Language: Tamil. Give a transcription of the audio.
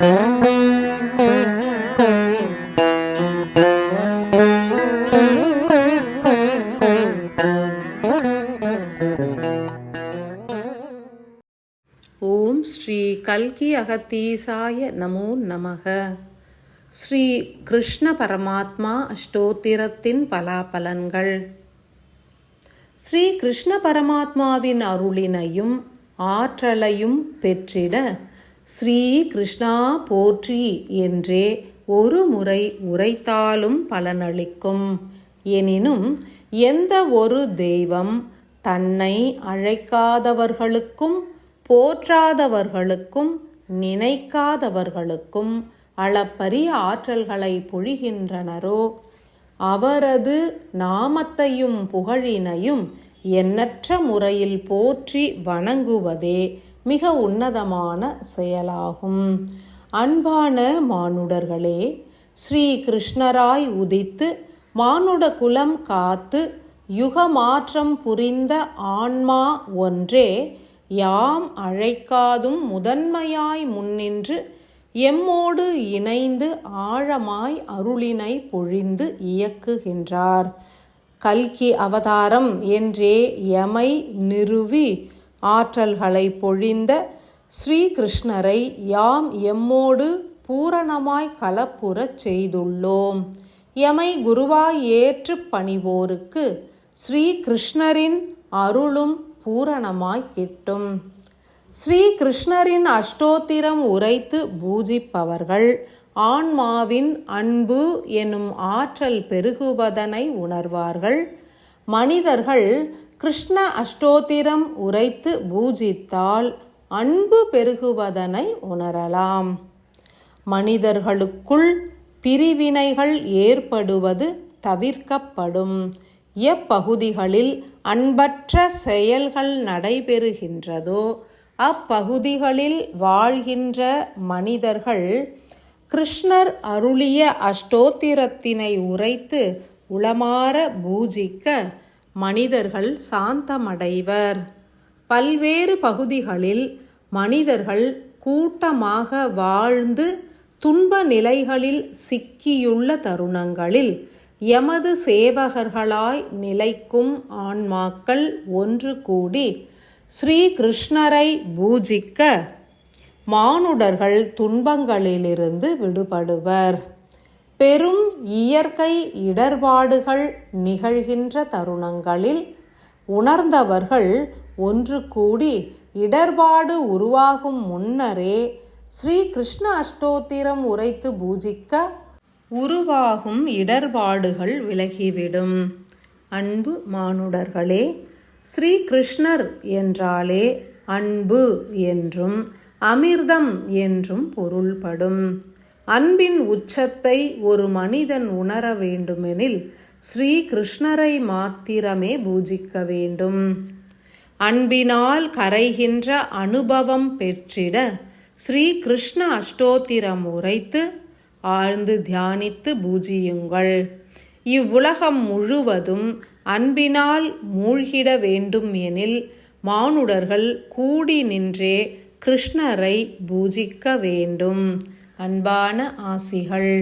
ஓம் ஸ்ரீ கல்கி அகத்தீசாய நமோ நமக. ஸ்ரீ கிருஷ்ண பரமாத்மா அஷ்டோத்திரத்தின் பலாபலன்கள். ஸ்ரீ கிருஷ்ண பரமாத்மாவின் அருளினையும் ஆற்றலையும் பெற்றிட ஸ்ரீ கிருஷ்ணா போற்றி என்றே ஒரு முறை உரைத்தாலும் பலனளிக்கும். எனினும் எந்த ஒரு தெய்வம் தன்னை அழைக்காதவர்களுக்கும் போற்றாதவர்களுக்கும் நினைக்காதவர்களுக்கும் அளப்பரிய ஆற்றல்களை பொழிகின்றனரோ? அவரது நாமத்தையும் புகழினையும் எண்ணற்ற முறையில் போற்றி வணங்குவதே மிக உன்னதமான செயலாகும். அன்பான மானுடர்களே ஸ்ரீ கிருஷ்ணராய் உதித்து மானுட குலம் காத்து யுகமாற்றம் புரிந்த ஆன்மா ஒன்றே யாம் அழைக்காதும் முதன்மையாய் முன்னின்று எம்மோடு இணைந்து ஆழமாய் அருளினை பொழிந்து இயக்குகின்றார். கல்கி அவதாரம் என்றே எமை நிறுவி ஆற்றல்களை பொழிந்த ஸ்ரீகிருஷ்ணரை யாம் எம்மோடு பூரணமாய் கலப்புறச் செய்துள்ளோம். எமை குருவாய் ஏற்று பணிவோருக்கு ஸ்ரீகிருஷ்ணரின் அருளும் பூரணமாய் கிட்டும். ஸ்ரீகிருஷ்ணரின் அஷ்டோத்திரம் உரைத்து பூஜிப்பவர்கள் ஆன்மாவின் அன்பு எனும் ஆற்றல் பெருகுவதனை உணர்வார்கள். மனிதர்கள் கிருஷ்ண அஷ்டோத்திரம் உரைத்து பூஜித்தால் அன்பு பெருகுவதனை உணரலாம். மனிதர்களுக்குள் பிரிவினைகள் ஏற்படுவது தவிர்க்கப்படும். எப்பகுதிகளில் அன்பற்ற செயல்கள் நடைபெறுகின்றதோ அப்பகுதிகளில் வாழ்கின்ற மனிதர்கள் கிருஷ்ணர் அருளிய அஷ்டோத்திரத்தினை உரைத்து உளமாற பூஜிக்க மனிதர்கள் சாந்தமடைவர். பல்வேறு பகுதிகளில் மனிதர்கள் கூட்டமாக வாழ்ந்து துன்ப நிலைகளில் சிக்கியுள்ள தருணங்களில் எமது சேவகர்களாய் நிலைக்கும் ஆன்மாக்கள் ஒன்று கூடி ஸ்ரீ கிருஷ்ணரை பூஜிக்க மானுடர்கள் துன்பங்களிலிருந்து விடுபடுவர். பெரும் இயற்கை இடர்பாடுகள் நிகழ்கின்ற தருணங்களில் உணர்ந்தவர்கள் ஒன்று கூடி இடர்பாடு உருவாகும் முன்னரே ஸ்ரீ கிருஷ்ண அஷ்டோத்திரம் உரைத்து பூஜிக்க உருவாகும் இடர்பாடுகள் விலகிவிடும். அன்பு மானுடர்களே ஸ்ரீ கிருஷ்ணர் என்றாலே அன்பு என்றும் அமிர்தம் என்றும் பொருள்படும். அன்பின் உச்சத்தை ஒரு மனிதன் உணர வேண்டுமெனில் ஸ்ரீ கிருஷ்ணரை மாத்திரமே பூஜிக்க வேண்டும். அன்பினால் கரைகின்ற அனுபவம் பெற்றிட ஸ்ரீ கிருஷ்ண அஷ்டோத்திரம் உரைத்து ஆழ்ந்து தியானித்து பூஜியுங்கள். இவ்வுலகம் முழுவதும் அன்பினால் மூழ்கிட வேண்டும் எனில் மானுடர்கள் கூடி நின்றே கிருஷ்ணரை பூஜிக்க வேண்டும். அன்பான ஆசிகள்.